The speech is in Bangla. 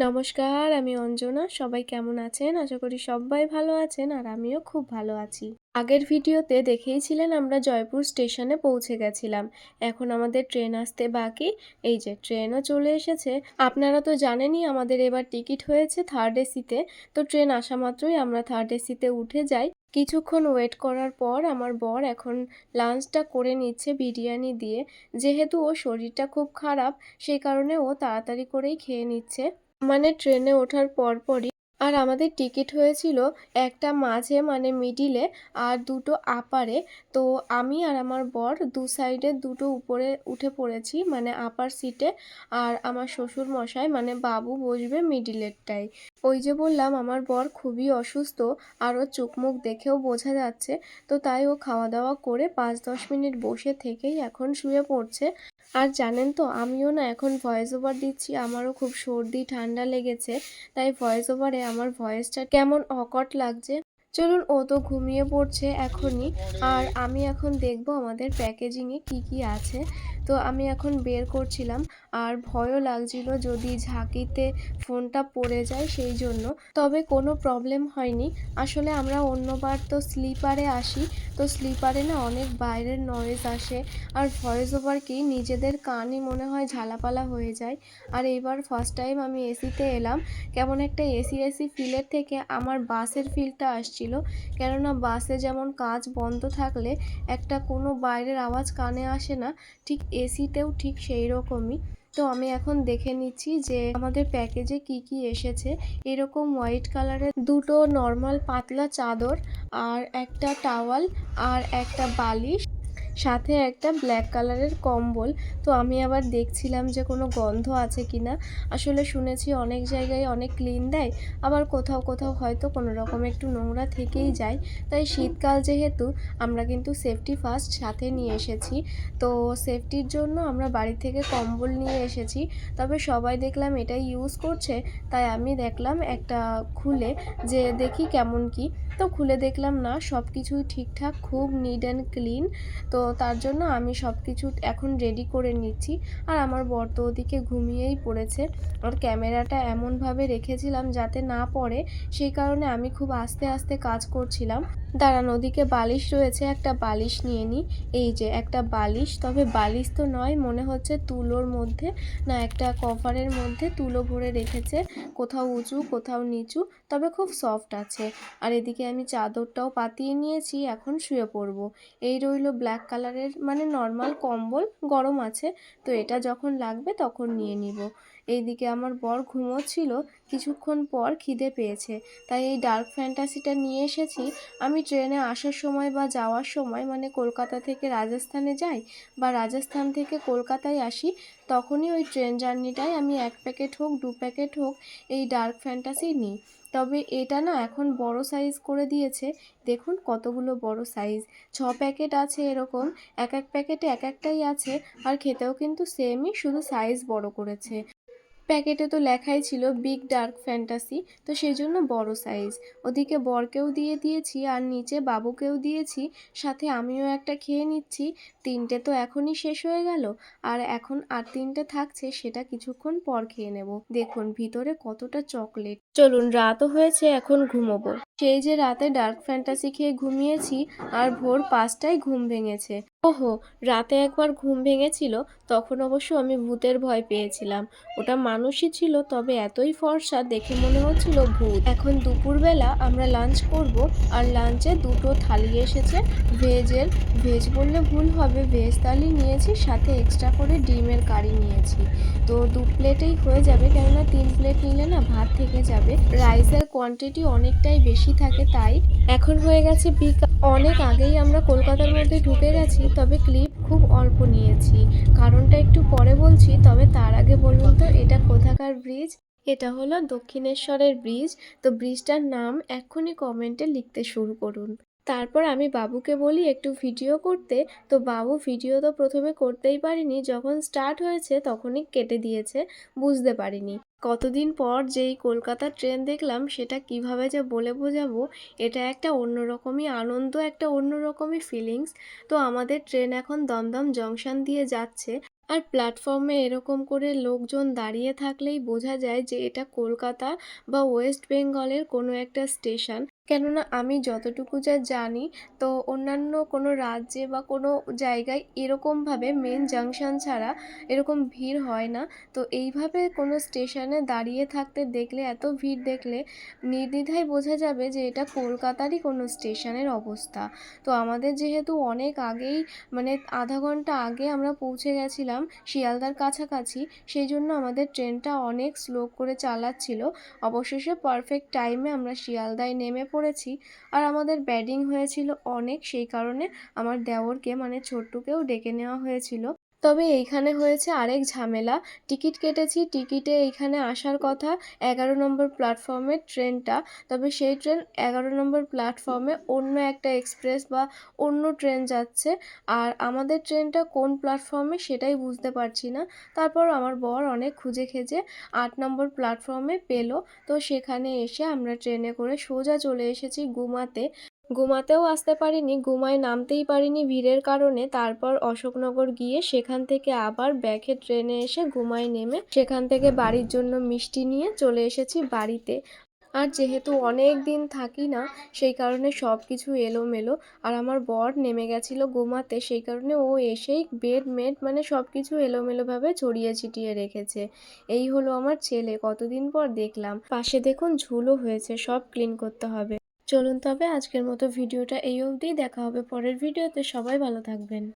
নমস্কার, আমি অঞ্জনা। সবাই কেমন আছেন? আশা করি সবাই ভালো আছেন আর আমিও খুব ভালো আছি। আগের ভিডিওতে দেখেইছিলেন আমরা জয়পুর স্টেশনে পৌঁছে গেছিলাম। এখন আমাদের ট্রেন আসতে বাকি। এই যে, ট্রেনও চলে এসেছে। আপনারা তো জানেনই আমাদের এবার টিকিট হয়েছে থার্ড এসিতে তো। ট্রেন আসা মাত্রই আমরা থার্ড এসিতে উঠে যাই। কিছুক্ষণ ওয়েট করার পর আমার বর এখন লাঞ্চটা করে নিচ্ছে বিরিয়ানি দিয়ে। যেহেতু ও শরীরটা খুব খারাপ, সেই কারণে ও তাড়াতাড়ি করেই খেয়ে নিচ্ছে। মানে ট্রেনে ওঠার পরপরই আর আমাদের টিকিট হয়েছিল একটা মাঝে মানে মিডিলে আর দুটো আপারে। তো আমি আর আমার বর দু সাইডে দুটো উপরে উঠে পড়েছি মানে আপার সিটে আর আমার শ্বশুর মশাই মানে বাবু বসবে মিডিলেরটাই। ওই যে বললাম, আমার বর খুবই অসুস্থ আর চোখ মুখ দেখেও বোঝা যাচ্ছে। তো তাই ও খাওয়া দাওয়া করে পাঁচ দশ মিনিট বসে থেকেই এখন শুয়ে পড়ছে। আর জানেন তো, আমিও না এখন ভয়েস ওভার দিচ্ছি, আমারও খুব সর্দি, ঠান্ডা লেগেছে, তাই ভয়েস ওভারে আমার ভয়েসটা কেমন অকট লাগছে। চলুন, ও তো ঘুমিয়ে পড়ছে এখনই। আর আমি এখন দেখব আমাদের প্যাকেজিংয়ে কি কি আছে। তো আমি এখন বের করছিলাম, আর ভয়ও লাগছিল যদি ঝাঁকিতে ফোনটা পড়ে যায় সেই জন্য। তবে কোনো প্রবলেম হয়নি। আসলে আমরা অন্যবার তো স্লিপারে আসি। তো স্লিপারে না অনেক বাইরের নয়েজ আসে, আর ভয়েস ওভার কি নিজেদের কানই মনে হয় ঝালাপালা হয়ে যায়। আর এইবার ফার্স্ট টাইম আমি এসিতে এলাম। কেমন একটা এসি এসি ফিলের থেকে আমার বাসের ফিলটা আসছিল। কেননা বাসে যেমন কাজ বন্ধ থাকলে একটা কোনো বাইরের আওয়াজ কানে আসে না, ঠিক এসিতেও ঠিক সেই রকমই তো আমি এখন দেখে নিচ্ছি যে আমাদের প্যাকেজে কি কি এসেছে। এরকম হোয়াইট কালারের দুটো নর্মাল পাতলা চাদর আর একটা টাওয়াল আর একটা বালিশ। সাথে একটা ব্ল্যাক কালারের কম্বল। তো আমি আবার দেখছিলাম যে কোনো গন্ধ আছে কি না আসলে শুনেছি অনেক জায়গায় অনেক ক্লিন দেয়, আবার কোথাও কোথাও হয়তো কোনো রকম একটু নোংরা থেকেই যায়। তাই শীতকাল যেহেতু, আমরা কিন্তু সেফটি ফার্স্ট সাথে নিয়ে এসেছি। তো সেফটির জন্য আমরা বাড়ি থেকে কম্বল নিয়ে এসেছি। তবে সবাই দেখলাম এটাই ইউজ করছে, তাই আমি দেখলাম একটা খুলে যে দেখি কেমন কি। তো খুলে দেখলাম না সব কিছুই ঠিকঠাক, খুব নিট অ্যান্ড ক্লিন তো তার জন্য আমি সব কিছু এখন রেডি করে নিচ্ছি। আর আমার বর তো ওদিকে ঘুমিয়েই পড়েছে। আর ক্যামেরাটা এমনভাবে রেখেছিলাম যাতে না পড়ে, সেই কারণে আমি খুব আস্তে আস্তে কাজ করছিলাম। দাঁড়ান, ওদিকে বালিশ রয়েছে, একটা বালিশ নিয়ে নিই এই যে, একটা বালিশ, তবে বালিশ তো নয়, মনে হচ্ছে তুলোর মধ্যে, না, একটা কভারের মধ্যে তুলো ভরে রেখেছে। কোথাও উঁচু, কোথাও নিচু। তবে খুব সফট আছে। আর এদিকে আমি চাদরটাও পাতিয়ে নিয়েছি, এখন শুয়ে পড়ব। এই রইল ব্ল্যাক কালারের মানে নর্মাল কম্বল, গরম আছে। তো এটা যখন লাগবে তখন নিয়ে নিব। এইদিকে আমার বর ঘুমোচ্ছিল, কিছুক্ষণ পর খিদে পেয়েছে। তাই এই ডার্ক ফ্যান্টাসিটা নিয়ে এসেছি। আমি ট্রেনে আসার সময় বা যাওয়ার সময় মানে কলকাতা থেকে রাজস্থানে যাই বা রাজস্থান থেকে কলকাতায় আসি, তখনই ওই ট্রেন জার্নিটায় আমি এক প্যাকেট হোক, দু প্যাকেট হোক, এই ডার্ক ফ্যান্টাসি নিই। তবে এটা না এখন বড় সাইজ করে দিয়েছে। দেখুন কতগুলো বড় সাইজ ছ প্যাকেট আছে এরকম, এক এক প্যাকেটে এক একটাই আছে, আর খেতেও কিন্তু সেমই শুধু সাইজ বড় করেছে। প্যাকেটে তো লেখাই ছিল বিগ ডার্ক ফ্যান্টাসি, তো সেই জন্য বড় সাইজ। ওদিকে বরকেও দিয়ে দিয়েছি আর নিচে বাবুকেও দিয়েছি, সাথে আমিও একটা খেয়ে নিচ্ছি, তিনটে তো এখনই শেষ হয়ে গেল, আর এখন আর তিনটে থাকছে, সেটা কিছুক্ষণ পর খেয়ে নেব। দেখুন, ভিতরে কতটা চকলেট। চলুন, রাতও হয়েছে, এখন ঘুমোবো। সেই যে রাতে ডার্ক ফ্যান্টাসি খেয়ে ঘুমিয়েছি, আর ভোর পাঁচটায় ঘুম ভেঙেছে। ওহো, রাতে একবার ঘুম ভেঙেছিল, তখন অবশ্য আমি ভূতের ভয় পেয়েছিলাম। ওটা মানুষই ছিল, তবে এতই ফর্সা দেখে মনে হচ্ছিল ভূত। এখন দুপুরবেলা আমরা লাঞ্চ করব, আর লাঞ্চে দুটো থালি এসেছে ভেজের ভেজ বললে ভুল হবে ভেজ থালি নিয়েছি, সাথে এক্সট্রা করে ডিমের কারি নিয়েছি। তো দু প্লেটেই হয়ে যাবে, কেননা তিন প্লেট নিলে না ভাত থেকে যাবে। রাইসের কোয়ান্টিটি অনেকটাই বেশি থাকে, তাই। এখন হয়ে গেছে বিকাল। অনেক আগেই আমরা কলকাতার মধ্যে ঢুকে গেছি, তবে ক্লিপ খুব অল্প নিয়েছি। কারণটা একটু পরে বলছি, তবে তার আগে বলুন তো, এটা কোথাকার ব্রিজ? এটা হলো দক্ষিণেশ্বরের ব্রিজ। তো ব্রিজটার নাম এক্ষুনি কমেন্টে লিখতে শুরু করুন। তারপর আমি বাবুকে বলি, একটু ভিডিও করতে। তো বাবু ভিডিও তো প্রথমে করতেই পারিনি। যখন স্টার্ট হয়েছে তখনই কেটে দিয়েছে, বুঝতে পারিনি। কতদিন পর যেই কলকাতার ট্রেন দেখলাম, সেটা কীভাবে যে বলে বোঝাবো, এটা একটা অন্যরকমই আনন্দ, একটা অন্যরকমই ফিলিংস তো আমাদের ট্রেন এখন দমদম জংশন দিয়ে যাচ্ছে। আর প্ল্যাটফর্মে এরকম করে লোকজন দাঁড়িয়ে থাকলেই বোঝা যায় যে এটা কলকাতা বা ওয়েস্ট বেঙ্গলের কোনো একটা স্টেশন। কেননা আমি যতটুকু যা জানি, তো অন্যান্য কোনো রাজ্যে বা কোনো জায়গায় এরকমভাবে মেন জাংশন ছাড়া এরকম ভিড় হয় না। তো এইভাবে কোনো স্টেশনে দাঁড়িয়ে থাকতে দেখলে, এত ভিড় দেখলে নির্দ্বিধায় বোঝা যাবে যে এটা কলকাতারই কোনো স্টেশনের অবস্থা। তো আমাদের যেহেতু অনেক আগেই মানে আধা ঘণ্টা আগে আমরা পৌঁছে গেছিলাম শিয়ালদার কাছাকাছি, সেই জন্য আমাদের ট্রেনটা অনেক স্লো করে চালাচ্ছিল। অবশেষে পারফেক্ট টাইমে আমরা শিয়ালদায় নেমে পড়েছি আর আমাদের ব্যাডিং হয়েছিল অনেক, সেই কারণে আমার দেওরকে মানে ছোট্টুকেও ডেকে নেওয়া হয়েছিল। তবে এইখানে হয়েছে আরেক ঝামেলা। টিকিট কেটেছি, টিকিটে এইখানে আসার কথা এগারো নম্বর প্ল্যাটফর্মের ট্রেনটা। তবে সেই ট্রেন এগারো নম্বর প্ল্যাটফর্মে অন্য একটা এক্সপ্রেস বা অন্য ট্রেন যাচ্ছে। আর আমাদের ট্রেনটা কোন প্ল্যাটফর্মে সেটাই বুঝতে পারছি না। তারপর আমার বর অনেক খুঁজে খেজে আট নম্বর প্ল্যাটফর্মে পেল। তো সেখানে এসে আমরা ট্রেনে করে সোজা চলে এসেছি গুমাতে। গুমাতেও আসতে পারিনি গুমায় নামতেই পারিনি ভিড়ের কারণে। তারপর অশোকনগর গিয়ে সেখান থেকে আবার ব্যাকে ট্রেনে এসে গুমায় নেমে সেখান থেকে বাড়ির জন্য মিষ্টি নিয়ে চলে এসেছি বাড়িতে। আর যেহেতু অনেক দিন থাকি না, সেই কারণে সব কিছু এলোমেলো। আর আমার বর নেমে গেছিল গোমাতে সেই কারণে ও এসেই বেড মেড মানে সব কিছু এলোমেলোভাবে ছড়িয়ে ছিটিয়ে রেখেছে। এই হলো আমার ছেলে, কতদিন পর দেখলাম। পাশে দেখুন ঝুলও হয়েছে, সব ক্লিন করতে হবে। চলুন তবে আজকের মতো ভিডিওটা এই অবধিই দেখা হবে পরের ভিডিওতে। সবাই ভালো থাকবেন।